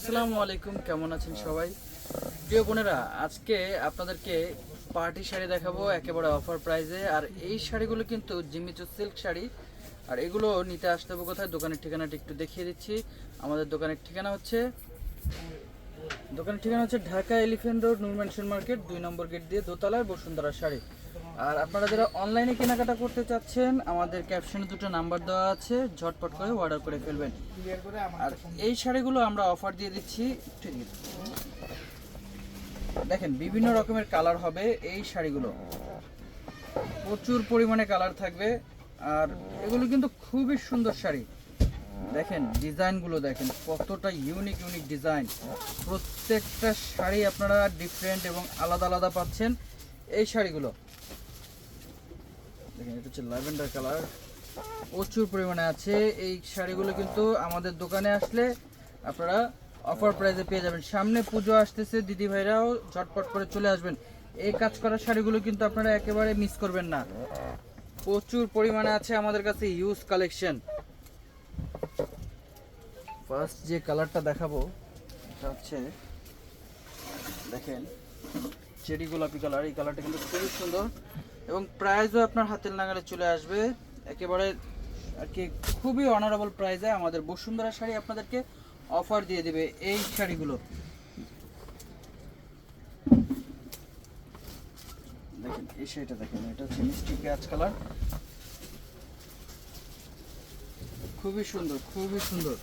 আসসালামু আলাইকুম, কেমন আছেন সবাই? প্রিয় বোনেরা, আজকে আপনাদেরকে পার্টি শাড়ি দেখাবো, একেবারে অফার প্রাইজে আর এই শাড়িগুলো কিন্তু জিমিচু সিল্ক শাড়ি। আর এগুলো নিতে আসতে হবে কোথায়? দোকানের ঠিকানাটা একটু দেখিয়ে দিচ্ছি। আমাদের দোকানের ঠিকানা হচ্ছে, দোকানের ঠিকানা হচ্ছে Dhaka elephant road Noor market, দুই নম্বর গেট দিয়ে দোতলায় বসুন্ধরা শাড়ি। আর আপনারা যারা অনলাইনে কেনাকাটা করতে চাচ্ছেন, আমাদের ক্যাপশনে দুটো নাম্বার দেওয়া আছে, ঝটপট করে অর্ডার করে ফেলবেন। আর এই শাড়িগুলো আমরা অফার দিয়ে দিচ্ছি। দেখেন, বিভিন্ন রকমের কালার হবে এই শাড়িগুলো। প্রচুর পরিমাণে কালার থাকবে। আর এগুলো কিন্তু খুবই সুন্দর শাড়ি। দেখেন, ডিজাইনগুলো দেখেন, কতটা ইউনিক ইউনিক ডিজাইন প্রত্যেকটা শাড়ি আপনারা ডিফারেন্ট এবং আলাদা আলাদা পাচ্ছেন এই শাড়িগুলো। দেখেন, এটা হচ্ছে ল্যাভেন্ডার কালার। প্রচুর পরিমাণে আছে। এই শাড়িগুলো কিন্তু আমাদের দোকানে আসলে আপনারা অফার প্রাইসে পেয়ে যাবেন। সামনে পুজো আসতেছে, দিদি ভাইরাও ঝটপট করে চলে আসবেন। এই কাজ করা শাড়িগুলো কিন্তু আপনারা একেবারে মিস করবেন না। প্রচুর পরিমাণে আছে আমাদের কাছে ইউজ কালেকশন ফার্স্ট যে কালারটা দেখাবো, এটা হচ্ছে, দেখেন, চেরি গোলাপি কালার। এই কালারটা কিন্তু খুবই সুন্দর। এবং প্রাইসও আপনার হাতের নাগালে চলে আসবে। একেবারে আর কি খুবই অনারেবল প্রাইসে আমাদের বসুন্ধরা শাড়ি আপনাদেরকে অফার দিয়ে দেবে এই শাড়িগুলো। দেখেন, এই শাড়িটা দেখেন, এটা হচ্ছে মিষ্টি পেঁয়াজ কালার। খুবই সুন্দর খুবই সুন্দর।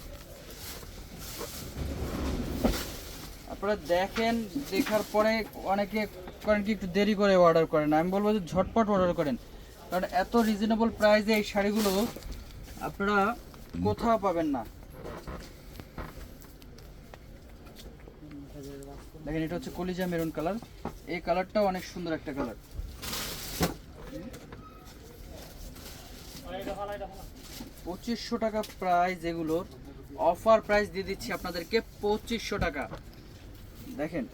আপনারা দেখেন, দেখার পরে অনেকে করেন কি, একটু দেরি করে অর্ডার করেন। আমি বলব যে ঝটপট অর্ডার করেন। কারণ এত রিজনেবল প্রাইসে এই শাড়িগুলো আপনারা কোথাও পাবেন না। দেখেন, এটা হচ্ছে কলিজা মেরুন কালার। এই কালারটাও অনেক সুন্দর একটা কালার। পঁচিশশো টাকা প্রাইস এগুলোর। অফার প্রাইস দিয়ে দিচ্ছি আপনাদেরকে পঁচিশশো টাকা। দেখেন।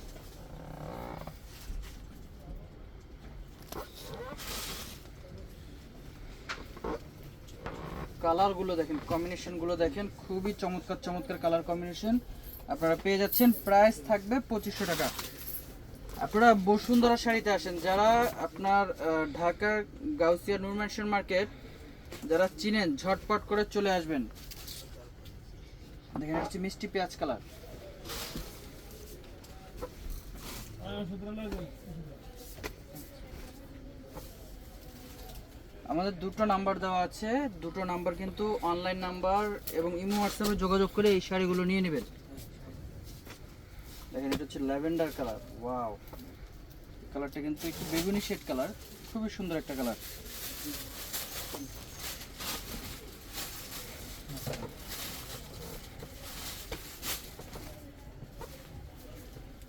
কালারগুলো দেখেন কম্বিনেশনগুলো দেখেন, খুবই চমৎকার চমৎকার কালার কম্বিনেশন আপনারা পেয়ে যাচ্ছেন প্রাইস থাকবে পঁচিশশো টাকা। আপনারা বসুন্ধরা শাড়িতে আসেন, যারা আপনার ঢাকার গাউসিয়া নূর ম্যানশন মার্কেট, যারা চিনেন, ঝটপট করে চলে আসবেন। দেখেন হচ্ছে মিষ্টি পেঁয়াজ কালার আমাদের দুটো নাম্বার দেওয়া আছে। দুটো নাম্বার কিন্তু অনলাইন নাম্বার এবং ইমো হোয়াটসঅ্যাপে যোগাযোগ করে এই শাড়িগুলো নিয়ে নেবেন। দেখেন, এটা হচ্ছে ল্যাভেন্ডার কালার। ওয়াও কালারটা কিন্তু একটু বেগুনি শেড কালার। খুবই সুন্দর একটা কালার।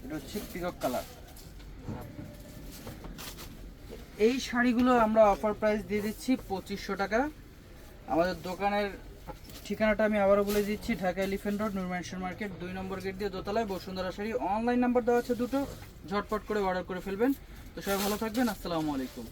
এটা হচ্ছে পিকক কালার। এই শাড়িগুলো আমরা অফার প্রাইস দিয়ে দিচ্ছি পঁচিশশো টাকা। আমাদের দোকানের ঠিকানাটা আমি আবারও বলে দিচ্ছি, Dhaka elephant road Noor mansion market দুই নম্বর গেট দিয়ে দোতলায় বসুন্ধরা শাড়ি। অনলাইন নাম্বার দেওয়া আছে দুটো, ঝটপট করে অর্ডার করে ফেলবেন। তো সবাই ভালো থাকবেন, আসসালামু আলাইকুম।